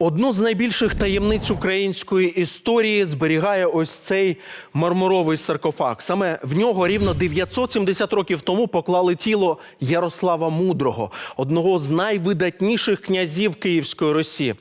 Одну з найбільших таємниць української історії зберігає ось цей мармуровий саркофаг. Саме в нього рівно 970 років тому поклали тіло Ярослава Мудрого, одного з найвидатніших князів Київської Росії.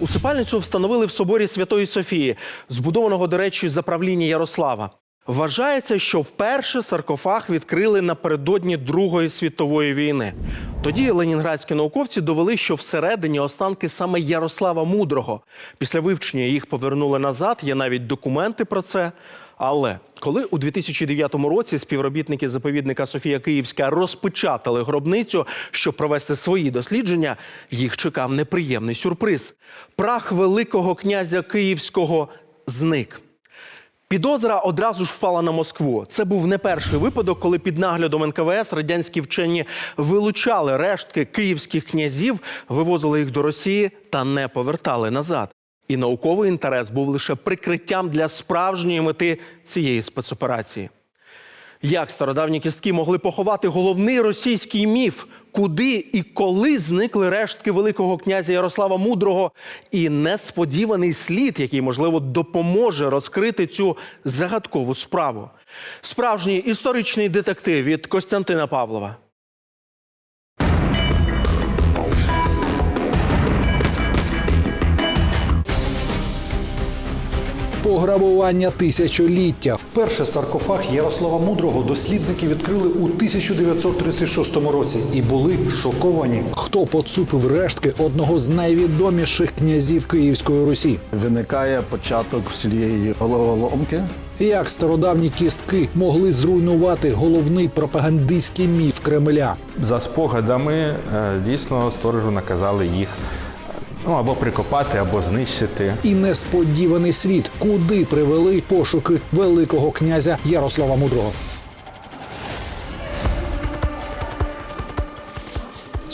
Усипальницю встановили в соборі Святої Софії, збудованого, до речі, за правління Ярослава. Вважається, що вперше саркофаг відкрили напередодні Другої світової війни. Тоді ленінградські науковці довели, що всередині останки саме Ярослава Мудрого. Після вивчення їх повернули назад. Є навіть документи про це. Але коли у 2009 році співробітники заповідника Софія Київська розпечатали гробницю, щоб провести свої дослідження, їх чекав неприємний сюрприз. Прах Великого князя Київського зник. Підозра одразу ж впала на Москву. Це був не перший випадок, коли під наглядом НКВС радянські вчені вилучали рештки київських князів, вивозили їх до Росії та не повертали назад. І науковий інтерес був лише прикриттям для справжньої мети цієї спецоперації. Як стародавні кістки могли поховати головний російський міф, куди і коли зникли рештки Великого князя Ярослава Мудрого, і несподіваний слід, який, можливо, допоможе розкрити цю загадкову справу. Справжній історичний детектив від Костянтина Павлова. Пограбування тисячоліття. Вперше саркофаг Ярослава Мудрого дослідники відкрили у 1936 році і були шоковані. Хто поцупив рештки одного з найвідоміших князів Київської Русі? Виникає початок всієї головоломки. Як стародавні кістки могли зруйнувати головний пропагандистський міф Кремля? За спогадами е, дійсно сторожу наказали їх ну, або прикопати, або знищити. І несподіваний слід, куди привели пошуки великого князя Ярослава Мудрого.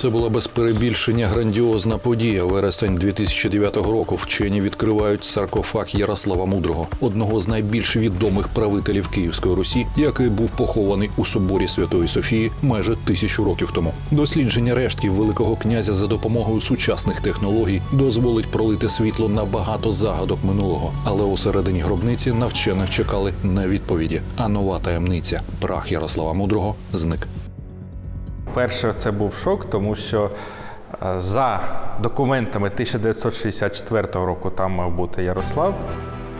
Це була без перебільшення грандіозна подія. Вересень 2009 року вчені відкривають саркофаг Ярослава Мудрого, одного з найбільш відомих правителів Київської Русі, який був похований у соборі Святої Софії майже тисячу років тому. Дослідження рештків великого князя за допомогою сучасних технологій дозволить пролити світло на багато загадок минулого. Але усередині гробниці на вчених чекали не відповіді, а нова таємниця. Прах Ярослава Мудрого зник. Перше, це був шок, тому що е, за документами 1964 року там мав бути Ярослав.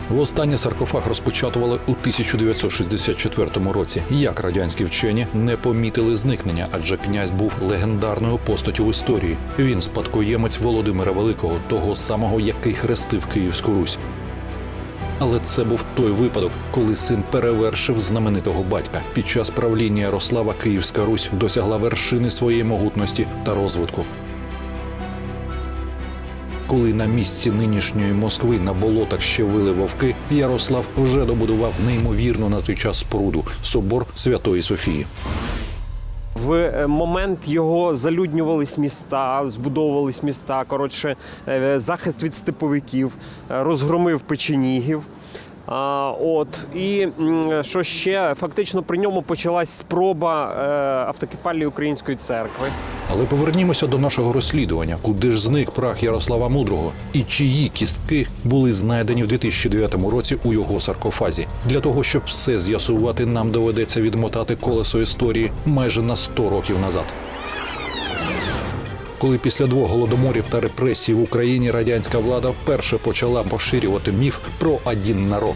Востаннє саркофаг розпочатували у 1964 році. Як радянські вчені не помітили зникнення, адже князь був легендарною постаттю в історії. Він спадкоємець Володимира Великого, того самого, який хрестив Київську Русь. Але це був той випадок, коли син перевершив знаменитого батька. Під час правління Ярослава Київська Русь досягла вершини своєї могутності та розвитку. Коли на місці нинішньої Москви на болотах ще вили вовки, Ярослав вже добудував неймовірну на той час споруду собор Святої Софії. В е, момент його залюднювались міста, збудовувались міста. Коротше, е, захист від степовиків, е, розгромив печенігів. От і що ще фактично при ньому почалась спроба е, автокефалії української церкви. Але повернімося до нашого розслідування, куди ж зник прах Ярослава Мудрого і чиї кістки були знайдені в 2009 році у його саркофазі. Для того щоб все з'ясувати, нам доведеться відмотати колесо історії майже на 100 років назад. Коли після двох голодоморів та репресій в Україні радянська влада вперше почала поширювати міф про один народ.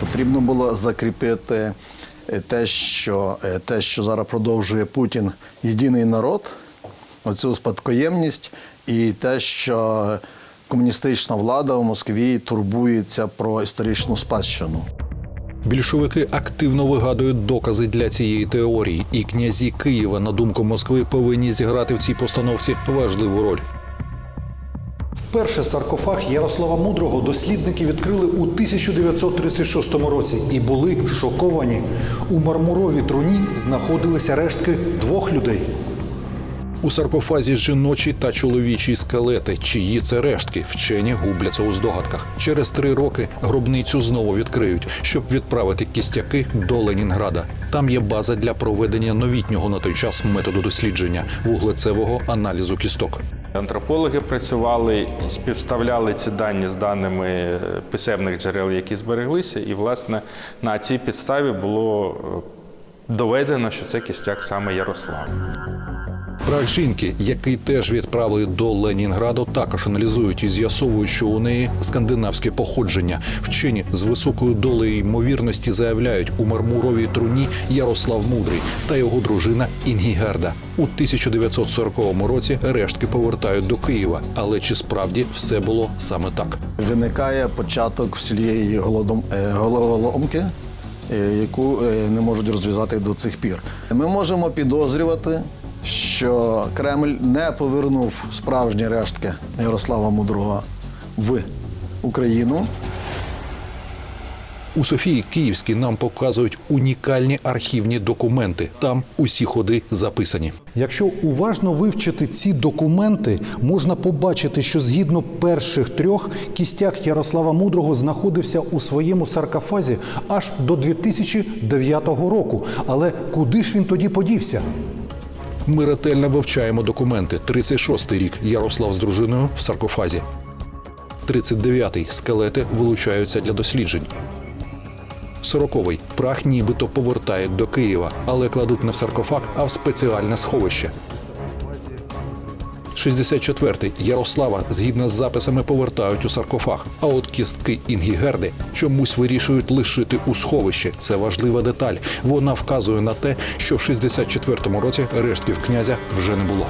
Потрібно було закріпити е, те, що, е, те, що зараз продовжує Путін єдиний народ, оцю спадкоємність, і те, що комуністична влада у Москві турбується про історичну спадщину. Більшовики активно вигадують докази для цієї теорії, і князі Києва, на думку Москви, повинні зіграти в цій постановці важливу роль. Вперше саркофаг Ярослава Мудрого дослідники відкрили у 1936 році і були шоковані. У мармуровій труні знаходилися рештки двох людей. У саркофазі жіночі та чоловічі скелети, чиї це рештки, вчені губляться у здогадках. Через три роки гробницю знову відкриють, щоб відправити кістяки до Ленінграда. Там є база для проведення новітнього на той час методу дослідження вуглецевого аналізу кісток. Антропологи працювали співставляли ці дані з даними е, писемних джерел, які збереглися, і власне на цій підставі було е, доведено, що це кістяк саме Ярослава. Прах жінки, який теж відправили до Ленінграду, також аналізують і з'ясовують, що у неї скандинавське походження. Вчені з високою долею ймовірності заявляють у мармуровій труні Ярослав Мудрий та його дружина Інгігерда. У 1940 році рештки повертають до Києва. Але чи справді все було саме так? Виникає початок всієї голодом, е, головоломки, е, яку е, не можуть розв'язати до цих пір. Ми можемо підозрювати, що Кремль не повернув справжні рештки Ярослава Мудрого в Україну. У Софії Київській нам показують унікальні архівні документи. Там усі ходи записані. Якщо уважно вивчити ці документи, можна побачити, що згідно перших трьох кістяк Ярослава Мудрого знаходився у своєму саркофазі аж до 2009 року. Але куди ж він тоді подівся? Ми ретельно вивчаємо документи. 36-й рік Ярослав з дружиною в саркофазі. 39-й скелети вилучаються для досліджень. 40-й прах нібито повертають до Києва, але кладуть не в саркофаг, а в спеціальне сховище. 64-й Ярослава згідно з записами повертають у саркофаг. А от кістки Інгігерди чомусь вирішують лишити у сховищі. Це важлива деталь. Вона вказує на те, що в 64-му році рештків князя вже не було.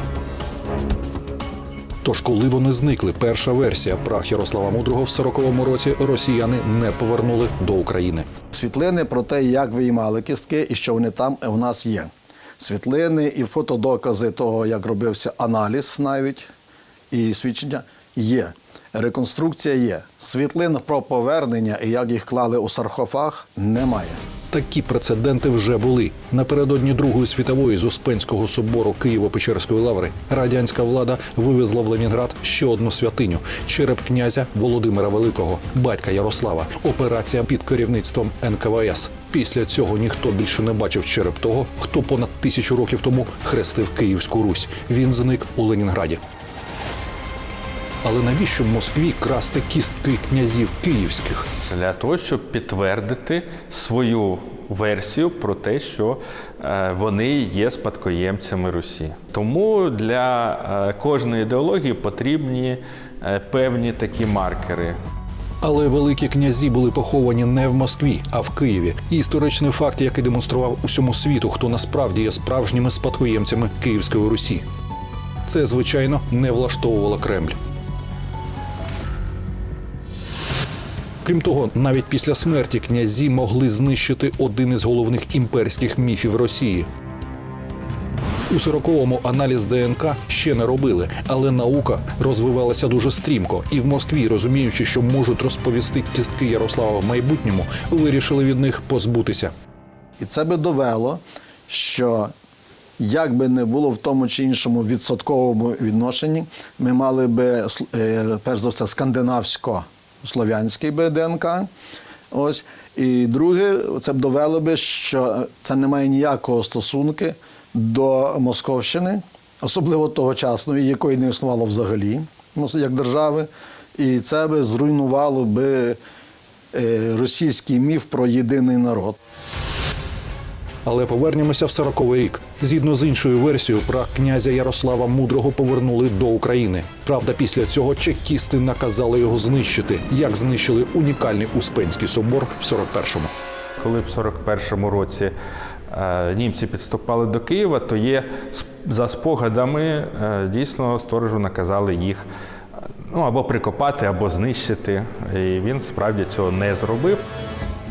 Тож, коли вони зникли, перша версія прах Ярослава Мудрого в 40-му році росіяни не повернули до України. Світлини про те, як виймали кістки і що вони там в нас є. Світлини і фотодокази того, як робився аналіз навіть і свідчення є. Реконструкція є. Світлин про повернення і як їх клали у саркофаг немає. Такі прецеденти вже були. Напередодні Другої світової з Успенського собору Києво-Печерської лаври радянська влада вивезла в Ленінград ще одну святиню череп князя Володимира Великого, батька Ярослава. Операція під керівництвом НКВС. Після цього ніхто більше не бачив череп того, хто понад тисячу років тому хрестив Київську Русь. Він зник у Ленінграді. Але навіщо в Москві красти кістки князів київських? Для того, щоб підтвердити свою версію про те, що е, вони є спадкоємцями Русі. Тому для е, кожної ідеології потрібні е, певні такі маркери. Але великі князі були поховані не в Москві, а в Києві. І історичний факт, який демонстрував усьому світу, хто насправді є справжніми спадкоємцями Київської Русі. Це, звичайно, не влаштовувало Кремль. Крім того, навіть після смерті князі могли знищити один із головних імперських міфів Росії. У 40-му аналіз ДНК ще не робили, але наука розвивалася дуже стрімко, і в Москві, розуміючи, що можуть розповісти кістки Ярослава в майбутньому, вирішили від них позбутися. І це би довело, що як би не було в тому чи іншому відсотковому відношенні, ми мали би е, перш за все скандинавсько-слов'янський би ДНК. Ось. І друге, це б довело би, що це не має ніякого стосунки до Московщини, особливо тогочасної, якої не існувало взагалі, як держави. І це би зруйнувало би е, російський міф про єдиний народ. Але повернемося в 40-й рік. Згідно з іншою версією, прах князя Ярослава Мудрого повернули до України. Правда, після цього чекісти наказали його знищити, як знищили унікальний Успенський собор в 41-му. Коли в 41-му році е, німці підступали до Києва, то є за спогадами е, дійсно сторожу наказали їх ну, або прикопати, або знищити. І він справді цього не зробив.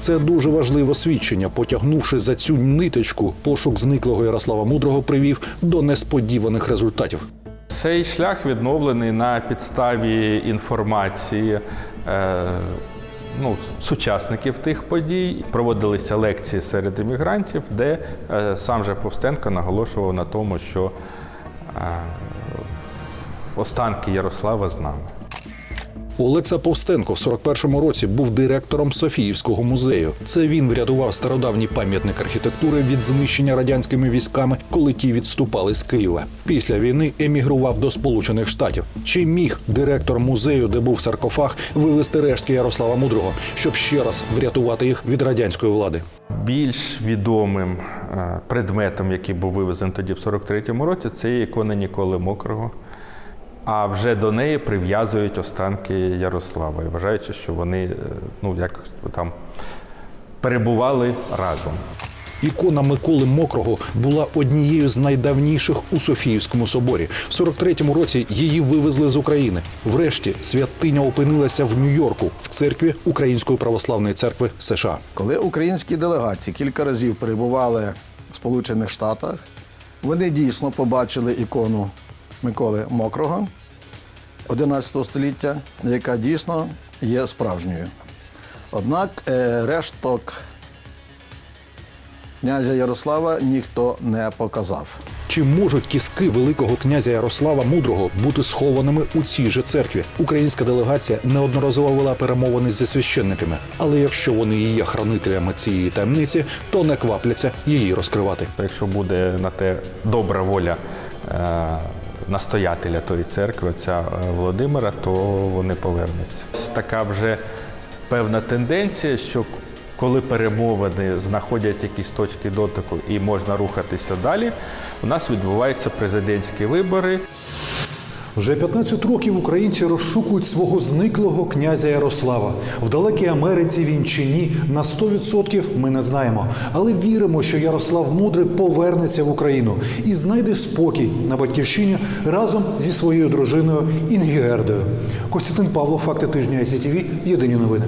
Це дуже важливе свідчення. Потягнувши за цю ниточку, пошук зниклого Ярослава Мудрого привів до несподіваних результатів. Цей шлях відновлений на підставі інформації е, ну, сучасників тих подій. Проводилися лекції серед іммігрантів, де е, сам же Повстенко наголошував на тому, що е, останки Ярослава з нами. Олекса Повстенко в 41-му році був директором Софіївського музею. Це він врятував стародавній пам'ятник архітектури від знищення радянськими військами, коли ті відступали з Києва. Після війни емігрував до Сполучених Штатів. Чи міг директор музею, де був саркофаг, вивезти рештки Ярослава Мудрого, щоб ще раз врятувати їх від радянської влади? Більш відомим е, предметом, який був вивезений тоді в 43-му році, це ікона Ніколи Мокрого. А вже до неї прив'язують останки Ярослава, і вважаючи, що вони е, ну, як там перебували разом. Ікона Миколи Мокрого була однією з найдавніших у Софіївському соборі. В 43-му році її вивезли з України. Врешті святиня опинилася в Нью-Йорку в церкві Української православної церкви США. Коли українські делегації кілька разів перебували в Сполучених Штатах, вони дійсно побачили ікону Миколи Мокрого 11 століття, яка дійсно є справжньою. Однак е, решток князя Ярослава ніхто не показав. Чи можуть кістки великого князя Ярослава Мудрого бути схованими у цій же церкві? Українська делегація неодноразово вела перемовини зі священниками, але якщо вони і є хранителями цієї таємниці, то не квапляться її розкривати. Якщо буде на те добра воля е, настоятеля тої церкви, отця е, Володимира, то вони повернуться. Така вже певна тенденція, що коли перемовини знаходять якісь точки дотику і можна рухатися далі, у нас відбуваються президентські вибори. Вже 15 років українці розшукують свого зниклого князя Ярослава. В далекій Америці він чи ні на 100% ми не знаємо. Але віримо, що Ярослав Мудрий повернеться в Україну і знайде спокій на батьківщині разом зі своєю дружиною Інгігердою. Костянтин Павло, факти тижня СІТВ, Єдині новини.